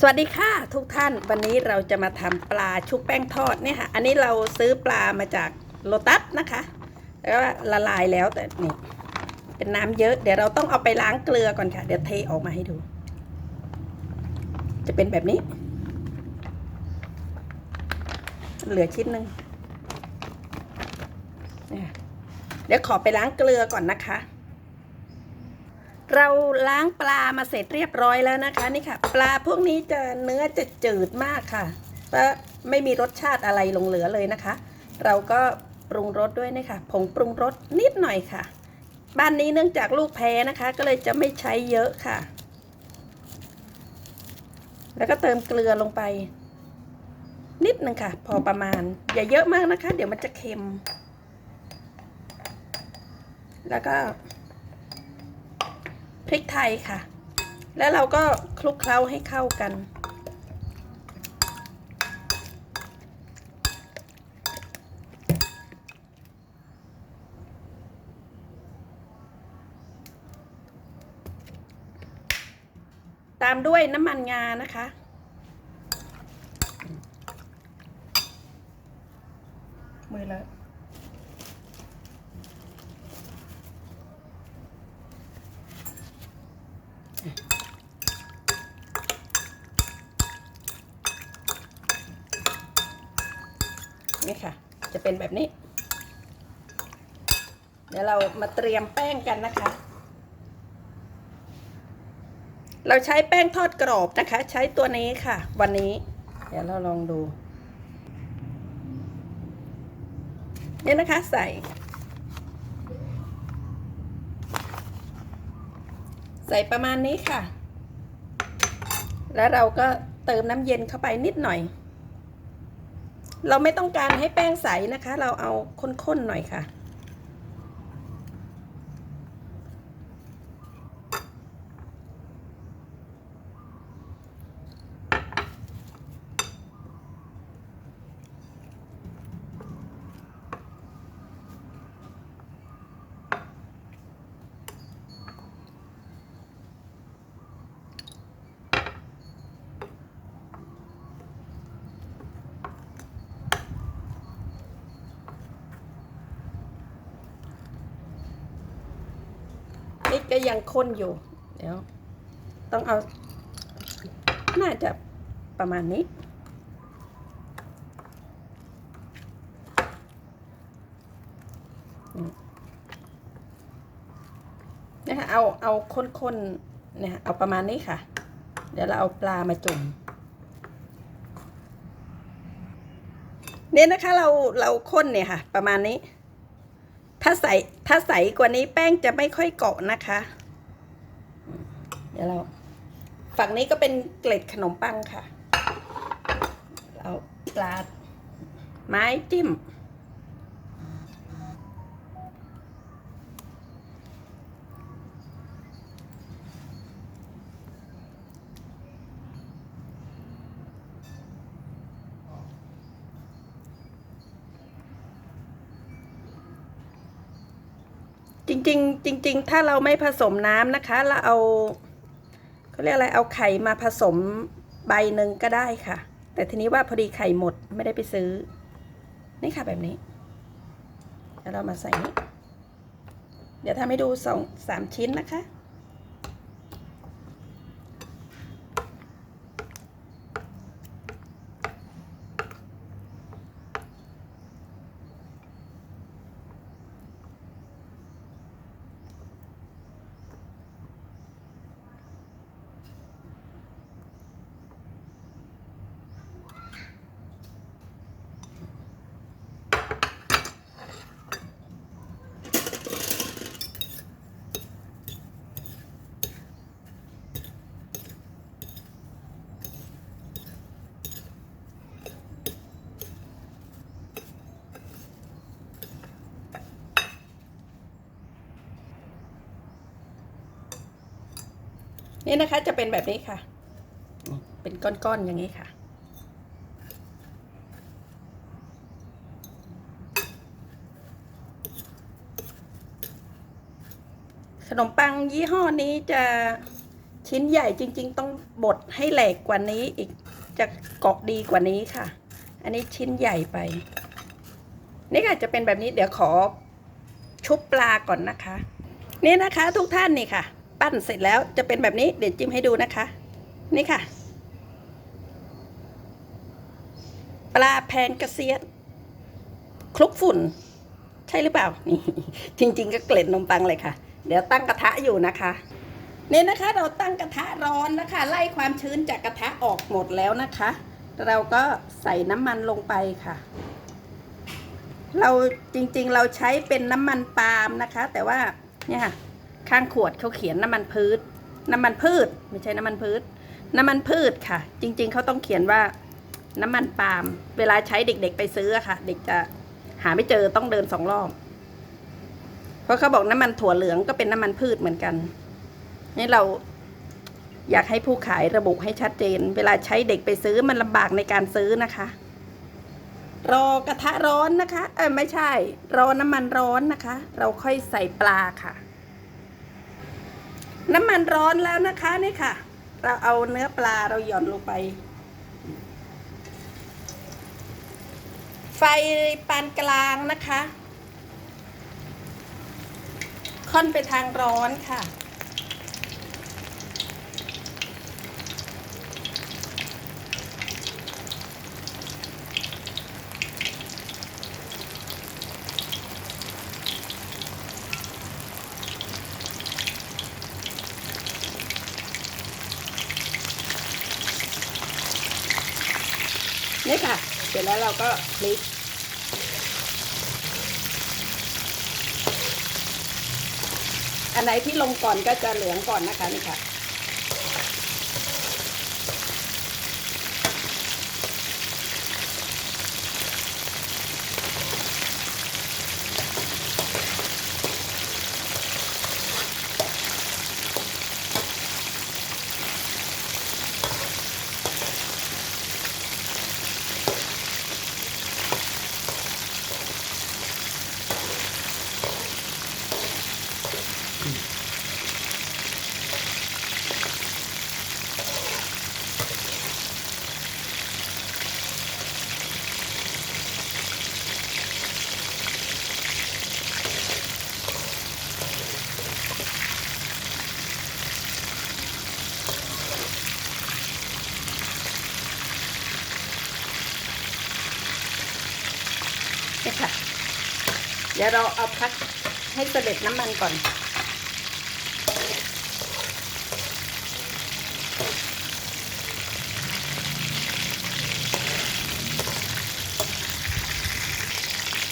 สวัสดีค่ะทุกท่านวันนี้เราจะมาทำปลาชุบแป้งทอดเนี่ยค่ะอันนี้เราซื้อปลามาจากโลตัสนะคะแล้วละลายแล้วแต่นี่เป็นน้ำเยอะ เดี๋ยวเราต้องเอาไปล้างเกลือก่อนค่ะ เดี๋ยวเทออกมาให้ดู จะเป็นแบบนี้ เหลือชิ้นหนึ่งเดี๋ยวขอไปล้างเกลือก่อนนะคะ เราล้างปลามาเสร็จเรียบร้อยแล้วนะคะนี่ค่ะ ปลาพวกนี้จะเนื้อจะจืดมากค่ะและไม่มีรสชาติอะไรลงเหลือเลยนะคะ เราก็ปรุงรสด้วยนะคะผงปรุงรสนิดหน่อยค่ะ บ้านนี้เนื่องจากลูกแพ้นะคะ ก็เลยจะไม่ใช้เยอะค่ะ แล้วก็เติมเกลือลงไป นิดหนึ่งค่ะ พอประมาณ อย่าเยอะมากนะคะ เดี๋ยวมันจะเค็ม แล้วก็ พริกไทยค่ะ แล้วเราก็คลุกเคล้าให้เข้ากัน ตามด้วยน้ำมันงานะคะ มือเลอะ นี่ค่ะ จะเป็นแบบนี้ เดี๋ยวเรามาเตรียมแป้งกันนะคะ เราใช้แป้งทอดกรอบนะคะ ใช้ตัวนี้ค่ะ วันนี้ เดี๋ยวเราลองดูนี่นะคะใส่ ใส่ประมาณนี้ค่ะ แล้วเราก็เติมน้ำเย็นเข้าไปนิดหน่อย เราไม่ต้องการให้แป้งใสนะคะ เราเอาข้นๆหน่อยค่ะ ก็ยังข้นอยู่ เดี๋ยว ต้องเอา น่าจะประมาณนี้ นะคะเอาเอาข้นๆเนี่ยเอาประมาณนี้ค่ะ เดี๋ยวเราเอาปลามาจุ่มเนี่ยนะคะเราเราข้นเนี่ยค่ะ ประมาณนี้ ถ้าใสถ้าใสกว่านี้แป้งจะไม่ค่อยเกาะนะคะ เดี๋ยวเรา ฝั่งนี้ก็เป็นเกล็ดขนมปังค่ะ เราปลาไม้จิ้ม ริงๆ จริง ๆ ถ้าเราไม่ผสมน้ำนะคะ เราเอาเขาเรียกอะไรเอาไข่มาผสมใบหนึ่งก็ได้ค่ะ แต่ทีนี้ว่าพอดีไข่หมดไม่ได้ไปซื้อ นี่ค่ะแบบนี้ แล้วเรามาใส่นี้ เดี๋ยวทำให้ดูสองสามชิ้นนะคะ นี่นะคะจะเป็นแบบนี้ค่ะ เป็นก้อนๆอย่างนี้ค่ะ ขนมปังยี่ห้อนี้จะชิ้นใหญ่จริง ๆ ต้องบดให้แหลกกว่านี้อีกจะเกาะดีกว่านี้ค่ะ อันนี้ชิ้นใหญ่ไป นี่ค่ะจะเป็นแบบนี้เดี๋ยวขอชุบปลาก่อนนะคะ นี่นะคะทุกท่านนี่ค่ะ ปั้นเสร็จแล้วจะเป็นแบบนี้เดี๋ยวจิ้มให้ดูนะคะ นี่ค่ะ ปลาแพนกระเซียนคลุกฝุ่น ใช่หรือเปล่านี่จริง ๆ ก็เกล็ดนมปังเลยค่ะ เดี๋ยวตั้งกระทะอยู่นะคะนี่นะคะเราตั้งกระทะร้อนนะคะ ไล่ความชื้นจากกระทะออกหมดแล้วนะคะ เราก็ใส่น้ำมันลงไปค่ะ เราจริงๆเราใช้เป็นน้ำมันปาล์มนะคะ แต่ว่าเนี่ยค่ะ ข้างขวดเขาเขียนน้ำมันพืช น้ำมันพืช ไม่ใช่น้ำมันพืช น้ำมันพืชค่ะ จริง ๆเขาต้องเขียนว่าน้ำมันปาล์มเวลาใช้เด็ก ๆ ไปซื้อค่ะ เด็กจะหาไม่เจอต้องเดินสองรอบ เพราะเขาบอกน้ำมันถั่วเหลืองก็เป็นน้ำมันพืชเหมือนกันนี่เราอยากให้ผู้ขายระบุให้ชัดเจน เวลาใช้เด็กไปซื้อมันลำบากในการซื้อนะคะ รอกระทะร้อนนะคะ เออไม่ใช่ รอน้ำมันร้อนนะคะ เราค่อยใส่ปลาค่ะ น้ำมันร้อนแล้วนะคะนี่ค่ะ เราเอาเนื้อปลาเราหย่อนลงไป ไฟปานกลางนะคะ ค่อนไปทางร้อนค่ะ นี่ค่ะ เสร็จแล้วเราก็พลิกอันไหนที่ลงก่อนก็จะเหลืองก่อนนะคะนี่ค่ะ นี่ค่ะ เดี๋ยวเราเอาพักให้เสด็จน้ำมันก่อน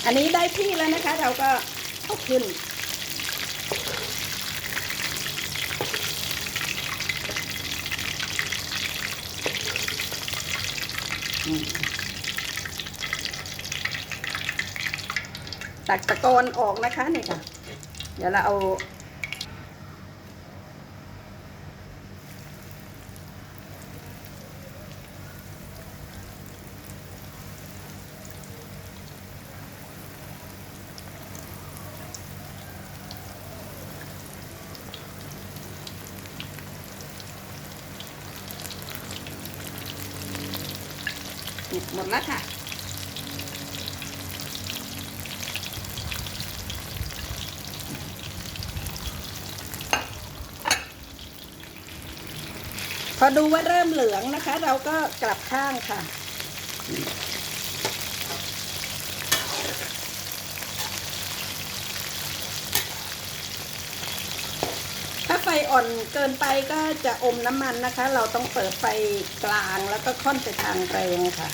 อันนี้ได้ที่แล้วนะคะ เราก็เอาขึ้น ตักตะกอนออกนะคะนี่ค่ะ เดี๋ยวเราเอา หมดแล้วค่ะ อดูว่าเริ่มเหลืองนะคะ เราก็กลับข้างค่ะ ถ้าไฟอ่อนเกินไปก็จะอมน้ำมันนะคะ เราต้องเปิดไฟกลางแล้วก็ค่อนไปทางแรงค่ะ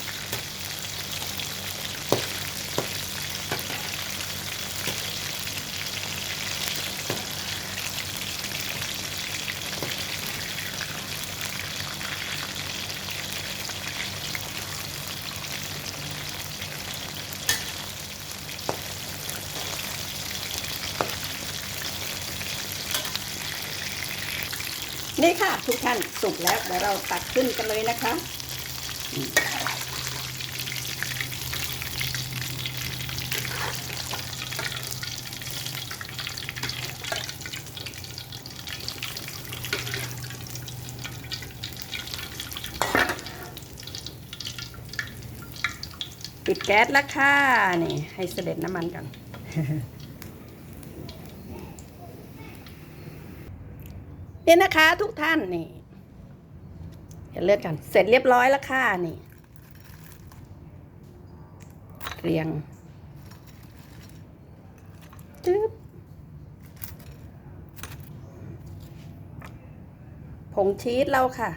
นี่ค่ะ ทุกท่านสุกแล้วเดี๋ยวเราตักขึ้นกันเลยนะคะ ปิดแก๊สแล้วค่ะ นี่ ให้เสด็จน้ำมันก่อน นี่นะคะทุกท่านนี่เห็นเลือดกัน เสร็จเรียบร้อยแล้วค่ะนี่ เรียงจึ๊บผงชีสเราค่ะ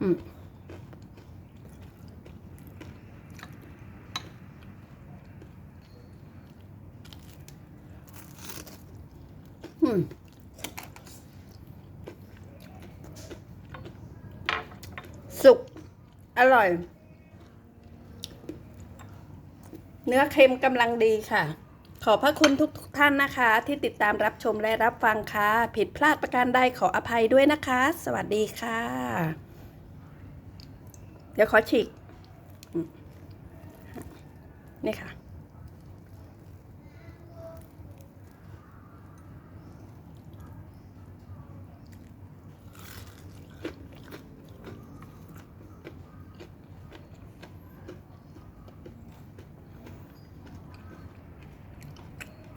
อืมอืมสุก อร่อย เนื้อเค็มกำลังดีค่ะ ขอพระคุณทุกท่านนะคะ ที่ติดตามรับชมและรับฟังค่ะ ผิดพลาดประการใดขออภัยด้วยนะคะ สวัสดีค่ะ เดี๋ยวขอฉีกนี่ค่ะ